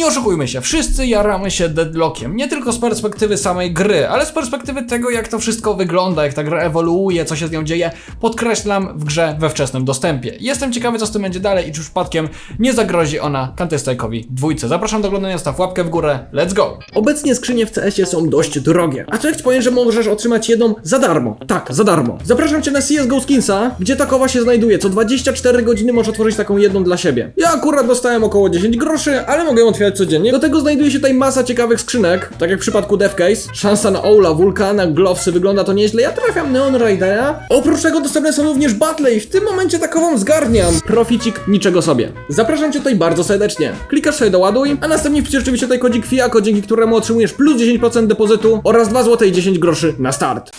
Nie oszukujmy się, wszyscy jaramy się Deadlockiem, nie tylko z perspektywy samej gry, ale z perspektywy tego, jak to wszystko wygląda, jak ta gra ewoluuje, co się z nią dzieje, podkreślam w grze we wczesnym dostępie. Jestem ciekawy, co z tym będzie dalej i czy przypadkiem nie zagrozi ona Counter-Strike'owi dwójce. Zapraszam do oglądania, staw łapkę w górę, let's go! Obecnie skrzynie w CS-ie są dość drogie. A co jak ci powiem, że możesz otrzymać jedną za darmo? Tak, za darmo. Zapraszam cię na CSGO Skinsa, gdzie takowa się znajduje. Co 24 godziny możesz otworzyć taką jedną dla siebie. Ja akurat dostałem około 10 groszy, ale mogę ją codziennie. Do tego znajduje się tutaj masa ciekawych skrzynek, tak jak w przypadku Deathcase. Szansa na Oula, Vulkana, Glowsy wygląda to nieźle. Ja trafiam Neon Ridera. Oprócz tego dostępne są również battle i w tym momencie takową zgarniam. Proficik niczego sobie. Zapraszam cię tutaj bardzo serdecznie. Klikasz sobie doładuj, a następnie wpisz oczywiście tutaj kodzik FIAKO, dzięki któremu otrzymujesz plus 10% depozytu oraz 2 zł i 10 groszy na start.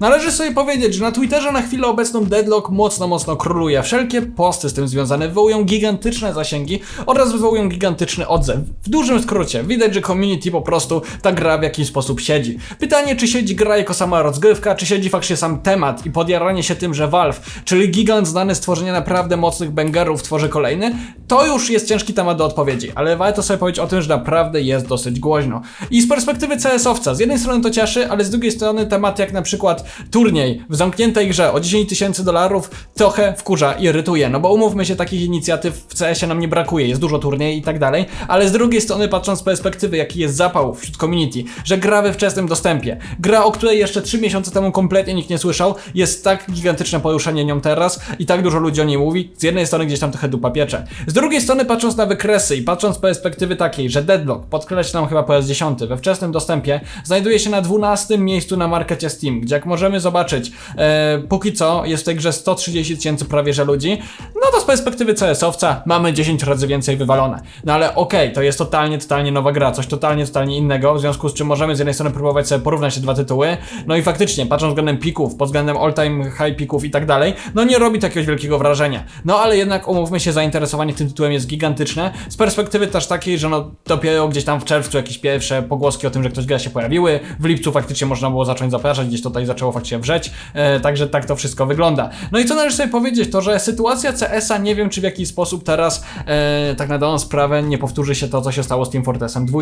Należy sobie powiedzieć, że na Twitterze na chwilę obecną Deadlock mocno, mocno króluje. Wszelkie posty z tym związane wywołują gigantyczne zasięgi oraz wywołują gigantyczny odzew. W dużym skrócie, widać, że community po prostu ta gra w jakiś sposób siedzi. Pytanie, czy siedzi gra jako sama rozgrywka, czy siedzi faktycznie sam temat i podjaranie się tym, że Valve, czyli gigant znany z tworzenia naprawdę mocnych bangerów, tworzy kolejny, to już jest ciężki temat do odpowiedzi, ale warto sobie powiedzieć o tym, że naprawdę jest dosyć głośno. I z perspektywy CS-owca, z jednej strony to cieszy, ale z drugiej strony temat jak na przykład turniej w zamkniętej grze o 10 tysięcy dolarów trochę wkurza irytuje, no bo umówmy się, takich inicjatyw w CS-ie nam nie brakuje, jest dużo turniej i tak dalej, ale z drugiej strony patrząc z perspektywy, jaki jest zapał wśród community, że gra we wczesnym dostępie, gra, o której jeszcze 3 miesiące temu kompletnie nikt nie słyszał, jest tak gigantyczne poruszenie nią teraz i tak dużo ludzi o niej mówi, z jednej strony gdzieś tam trochę dupa piecze. Z drugiej strony patrząc na wykresy i patrząc z perspektywy takiej, że Deadlock, podkreślam chyba po raz 10 we wczesnym dostępie, znajduje się na 12 miejscu na markecie Steam, gdzie jak możemy zobaczyć, e, póki co jest w tej grze 130 tysięcy prawie że ludzi, no to z perspektywy CS-owca mamy 10 razy więcej wywalone. No ale okej, to jest totalnie, totalnie nowa gra, coś totalnie, totalnie innego, w związku z czym możemy z jednej strony próbować sobie porównać te dwa tytuły, no i faktycznie, patrząc względem pików, pod względem all-time high pików i tak dalej, no nie robi to jakiegoś wielkiego wrażenia. No ale jednak umówmy się, zainteresowanie tym tytułem jest gigantyczne, z perspektywy też takiej, że no dopiero gdzieś tam w czerwcu jakieś pierwsze pogłoski o tym, że ktoś gra się pojawiły, w lipcu faktycznie można było zacząć zapraszać, gdzieś tutaj zaczęło faktycznie wrzeć, e, także tak to wszystko wygląda. No i co należy sobie powiedzieć, to że sytuacja CS-a nie wiem, czy w jakiś sposób teraz e, tak na dobrą sprawę nie powtórzy się to, co się stało z Team Fortressem 2.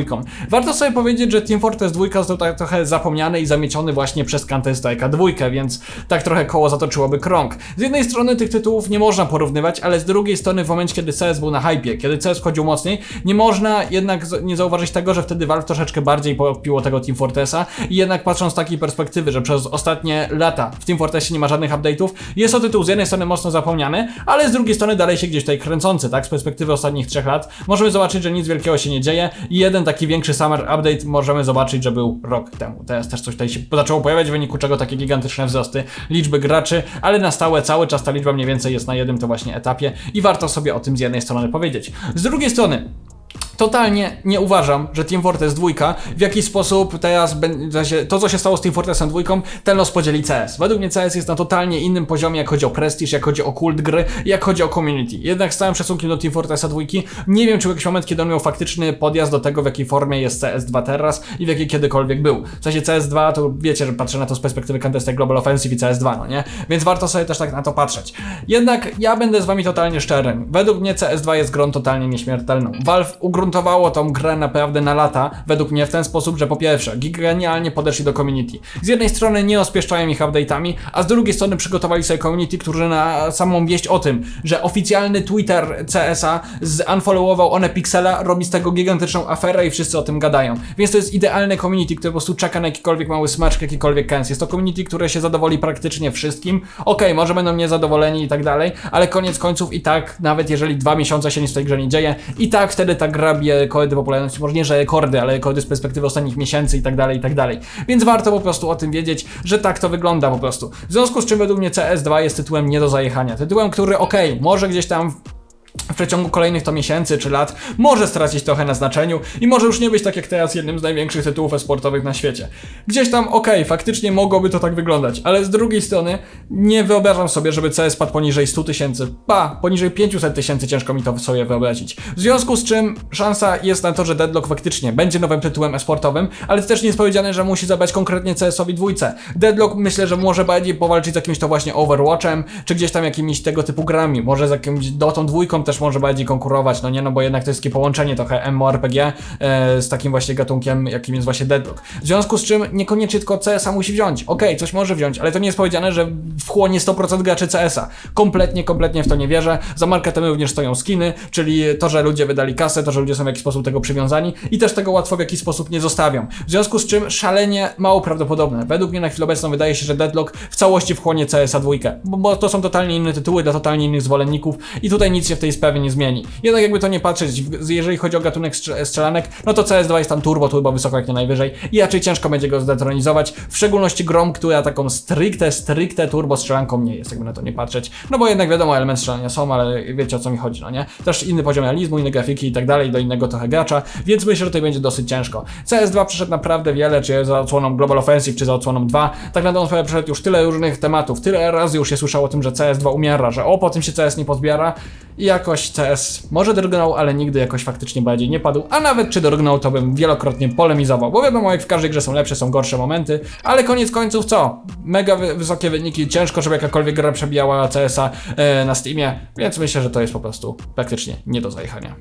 Warto sobie powiedzieć, że Team Fortress 2 został tak trochę zapomniany i zamieciony właśnie przez Counter Strike'a 2, więc tak trochę koło zatoczyłoby krąg. Z jednej strony tych tytułów nie można porównywać, ale z drugiej strony w momencie, kiedy CS był na hypie, kiedy CS chodził mocniej, nie można jednak nie zauważyć tego, że wtedy Valve troszeczkę bardziej popiło tego Team Fortressa i jednak patrząc z takiej perspektywy, że przez ostatnie lata w Team Fortressie nie ma żadnych update'ów, jest to tytuł z jednej strony mocno zapomniany, ale z drugiej strony dalej się gdzieś tutaj kręcący, tak? Z perspektywy ostatnich trzech lat możemy zobaczyć, że nic wielkiego się nie dzieje i jeden taki większy summer update możemy zobaczyć, że był rok temu. Teraz też coś tutaj się zaczęło pojawiać, w wyniku czego takie gigantyczne wzrosty liczby graczy, ale na stałe cały czas ta liczba mniej więcej jest na jednym to właśnie etapie i warto sobie o tym z jednej strony powiedzieć. Z drugiej strony, Totalnie nie uważam, że Team Fortress 2 w jakiś sposób teraz będzie, to co się stało z Team Fortressem 2, ten los podzieli CS. Według mnie CS jest na totalnie innym poziomie, jak chodzi o prestiż, jak chodzi o kult gry, jak chodzi o community. Jednak z całym szacunkiem do Team Fortressa 2, nie wiem czy był jakiś moment, kiedy on miał faktyczny podjazd do tego, w jakiej formie jest CS2 teraz i w jakiej kiedykolwiek był. W sensie CS2 to wiecie, że patrzę na to z perspektywy Counter-Strike Global Offensive i CS2, no nie? Więc warto sobie też tak na to patrzeć. Jednak ja będę z wami totalnie szczery. Według mnie CS2 jest grą totalnie nieśmiertelną. Valve ugruntowało tą grę naprawdę na lata, według mnie w ten sposób, że po pierwsze, genialnie podeszli do community. Z jednej strony nie ospieszczają ich update'ami, a z drugiej strony przygotowali sobie community, którzy na samą wieść o tym, że oficjalny Twitter CS-a unfollowował one Pixela, robi z tego gigantyczną aferę i wszyscy o tym gadają. Więc to jest idealne community, które po prostu czeka na jakikolwiek mały smaczk, jakikolwiek kęs. Jest to community, które się zadowoli praktycznie wszystkim. Okej, może będą niezadowoleni i tak dalej, ale koniec końców i tak, nawet jeżeli dwa miesiące się nic w tej grze nie dzieje, i tak wtedy ta gra bije rekordy popularności, może nie, że rekordy, ale rekordy z perspektywy ostatnich miesięcy i tak dalej, i tak dalej. Więc warto po prostu o tym wiedzieć, że tak to wygląda po prostu. W związku z czym według mnie CS2 jest tytułem nie do zajechania. Tytułem, który okej, może gdzieś tam w przeciągu kolejnych to miesięcy czy lat może stracić trochę na znaczeniu i może już nie być tak jak teraz jednym z największych tytułów esportowych na świecie. Gdzieś tam okej, faktycznie mogłoby to tak wyglądać, ale z drugiej strony nie wyobrażam sobie, żeby CS spadł poniżej 100 tysięcy, ba, poniżej 500 tysięcy ciężko mi to sobie wyobrazić. W związku z czym szansa jest na to, że Deadlock faktycznie będzie nowym tytułem esportowym, ale też nie jest powiedziane, że musi zabrać konkretnie CS-owi dwójce. Deadlock myślę, że może bardziej powalczyć z jakimś to właśnie Overwatchem, czy gdzieś tam jakimiś tego typu grami, może z jakimś Dotą dwójką też może bardziej konkurować, no nie, no bo jednak to jest takie połączenie trochę MMORPG e, z takim właśnie gatunkiem, jakim jest właśnie Deadlock. W związku z czym niekoniecznie tylko CS-a musi wziąć. Okej, coś może wziąć, ale to nie jest powiedziane, że wchłonie 100% graczy CS-a. Kompletnie, kompletnie w to nie wierzę. Za marketem również stoją skiny, czyli to, że ludzie wydali kasę, to, że ludzie są w jakiś sposób tego przywiązani i też tego łatwo w jakiś sposób nie zostawią. W związku z czym szalenie mało prawdopodobne. Według mnie na chwilę obecną wydaje się, że Deadlock w całości wchłonie CS-a dwójkę, bo, bo to są totalnie inne tytuły dla totalnie innych zwolenników i tutaj nic się w tej sprawie nie zmieni. Jednak jakby to nie patrzeć, jeżeli chodzi o gatunek strze- strzelanek, no to CS2 jest tam turbo, turbo wysoko jak nie najwyżej i raczej ciężko będzie go zdetronizować, w szczególności grom, która taką stricte, stricte turbo strzelanką nie jest, jakby na to nie patrzeć, no bo jednak wiadomo, elementy strzelania są, ale wiecie o co mi chodzi, no nie? Też inny poziom realizmu, inne grafiki i tak dalej, do innego trochę gracza, więc myślę, że tutaj będzie dosyć ciężko. CS2 przeszedł naprawdę wiele, czy za odsłoną Global Offensive, czy za odsłoną 2, tak na dobrą sprawę przeszedł już tyle różnych tematów, tyle razy już się słyszało o tym, że CS2 umiera, że o, po tym się CS nie pozbiera i jakoś CS może drgnął, ale nigdy jakoś faktycznie bardziej nie padł, a nawet czy drgnął, to bym wielokrotnie polemizował, bo wiadomo, jak w każdej grze są lepsze, są gorsze momenty, ale koniec końców co? Mega wy wysokie wyniki, ciężko, żeby jakakolwiek gra przebijała CS-a e, na Steamie, więc myślę, że to jest po prostu praktycznie nie do zajechania.